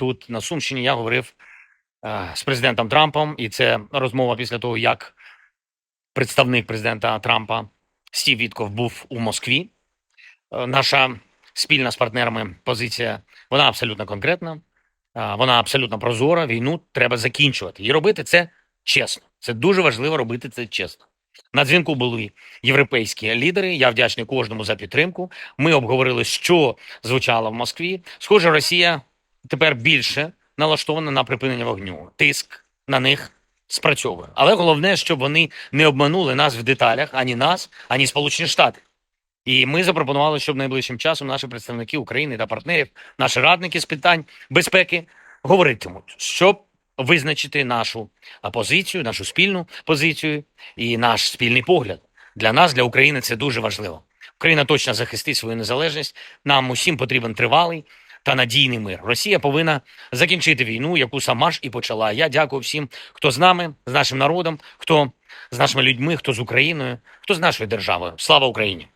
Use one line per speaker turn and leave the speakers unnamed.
тут на Сумщині я говорив е, з президентом Трампом, і це розмова після того, як представник президента Трампа Стів Вітков був у Москві. Е, Наша спільна з партнерами позиція вона абсолютно конкретна, вона абсолютно прозора. Війну треба закінчувати і робити це чесно. Це дуже важливо робити це чесно. На дзвінку були європейські лідери. Я вдячний кожному за підтримку. Ми обговорили, що звучало в Москві. Схоже, Росія тепер більше налаштована на припинення вогню. Тиск на них спрацьовує. Але головне, щоб вони не обманули нас в деталях ані нас, ані Сполучені Штати. І ми запропонували, щоб найближчим часом наші представники України та партнерів, наші радники з питань безпеки говоритимуть, щоб визначити нашу позицію, нашу спільну позицію і наш спільний погляд. Для нас, для України, це дуже важливо. Україна точно захистить свою незалежність. Нам усім потрібен тривалий та надійний мир. Росія повинна закінчити війну, яку сама ж і почала. Я дякую всім, хто з нами, з нашим народом, хто з нашими людьми, хто з Україною, хто з нашою державою. Слава Україні!